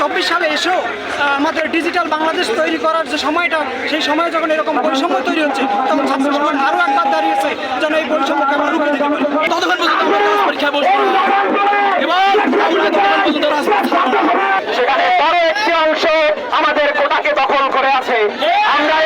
চব্বিশ সালে এসেও আমাদের ডিজিটাল বাংলাদেশ তৈরি করার যে সময়টা সেই সময়ে যখন এরকম বৈষম্য তৈরি হচ্ছে তখন ছাত্র সমাজ আরও একবার দাঁড়িয়েছে যেন এই বৈষম্য আমরা রুখে পরীক্ষা বসবো এবং আমরা সেখানে বড় একটি অংশ আমাদের কোটাকে দখল করে আছে। আমরা